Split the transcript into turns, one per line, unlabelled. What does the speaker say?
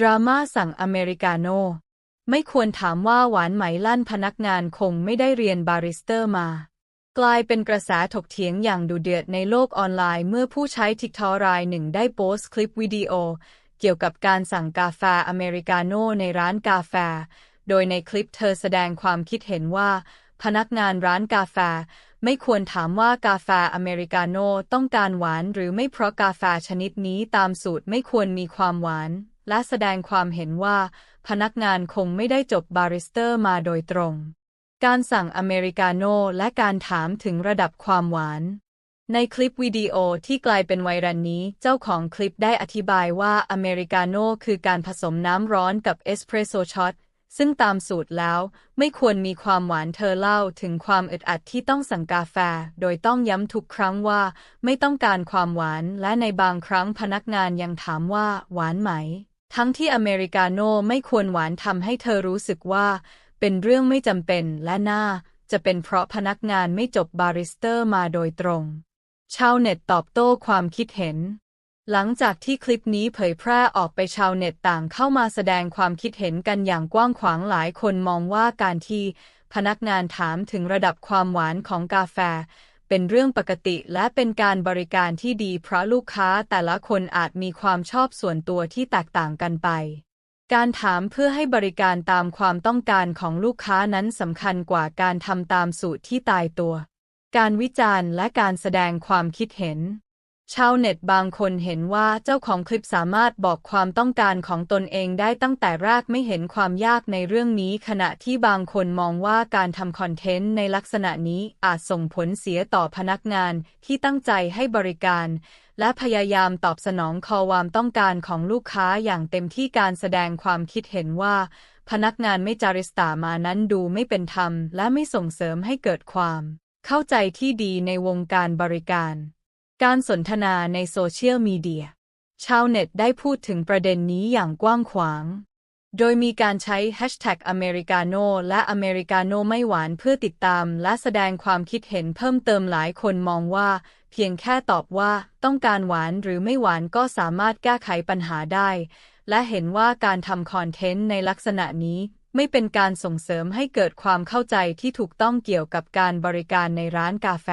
ดราม่าสั่งอเมริกาโน่ไม่ควรถามว่าหวานไหมลั่นพนักงานคงไม่ได้เรียนบาริสเตอร์มา กลายเป็นกระแสถกเถียงอย่างดุเดือดในโลกออนไลน์เมื่อผู้ใช้ทิกทอรายหนึ่งได้โพสต์คลิปวิดีโอ เกี่ยวกับการสั่งกาแฟอเมริกาโน่ในร้านกาแฟ โดยในคลิปเธอแสดงความคิดเห็นว่า พนักงานร้านกาแฟ ไม่ควรถามว่ากาแฟอเมริกาโน่ต้องการหวานหรือไม่เพราะกาแฟชนิดนี้ตามสูตรไม่ควรมีความหวาน และแสดงความเห็นว่าพนักงานคงไม่ได้จบบาริสเตอร์มาโดยตรง การสั่งอเมริกาโน่และการถามถึงระดับความหวาน ในคลิปวิดีโอที่กลายเป็นไวรัลนี้เจ้าของคลิปได้อธิบายว่าอเมริกาโน่คือการผสมน้ำร้อนกับเอสเพรสโซช็อตซึ่งตามสูตรแล้วไม่ควรมีความหวานเธอเล่าถึงความอึดอัดที่ต้องสั่งกาแฟ โดยต้องย้ำทุกครั้งว่าไม่ต้องการความหวานและในบางครั้งพนักงานยังถามว่าหวานไหม ทั้งที่อเมริกาโน่ไม่ควรหวานทำให้เธอรู้สึกว่าเป็นเรื่องไม่จำเป็นและน่าจะเป็นเพราะพนักงานไม่จบบาริสเตอร์มาโดยตรง ชาวเน็ตตอบโต้ความคิดเห็น หลังจากที่คลิปนี้เผยแพร่ออกไปชาวเน็ตต่างเข้ามาแสดงความคิดเห็นกันอย่างกว้างขวางหลายคนมองว่าการที่พนักงานถามถึงระดับความหวานของกาแฟ เป็นเรื่องปกติและเป็นการบริการที่ดีเพราะลูกค้าแต่ละคนอาจมีความชอบส่วนตัวที่แตกต่างกันไป การถามเพื่อให้บริการตามความต้องการของลูกค้านั้นสำคัญกว่าการทำตามสูตรที่ตายตัว การวิจารณ์และการแสดงความคิดเห็น ชาวเน็ตบางคนเห็นว่าเจ้าของคลิปสามารถบอกความต้องการของตนเองได้ตั้งแต่แรกไม่เห็นความยากในเรื่องนี้ ขณะที่บางคนมองว่าการทำคอนเทนต์ในลักษณะนี้อาจส่งผลเสียต่อพนักงานที่ตั้งใจให้บริการ และพยายามตอบสนองความต้องการของลูกค้าอย่างเต็มที่การแสดงความคิดเห็นว่า พนักงานไม่จาริสตามานั้นดูไม่เป็นธรรม และไม่ส่งเสริมให้เกิดความ เข้าใจที่ดีในวงการบริการ การสนทนาในโซเชียลมีเดีย ชาวเน็ตได้พูดถึงประเด็นนี้อย่างกว้างขวาง โดยมีการใช้แฮชแท็กอเมริกาโนและอเมริกาโนไม่หวานเพื่อติดตามและแสดงความคิดเห็นเพิ่มเติมหลายคนมองว่า เพียงแค่ตอบว่าต้องการหวานหรือไม่หวานก็สามารถแก้ไขปัญหาได้ และเห็นว่าการทำคอนเทนต์ในลักษณะนี้ไม่เป็นการส่งเสริมให้เกิดความเข้าใจที่ถูกต้องเกี่ยวกับการบริการในร้านกาแฟ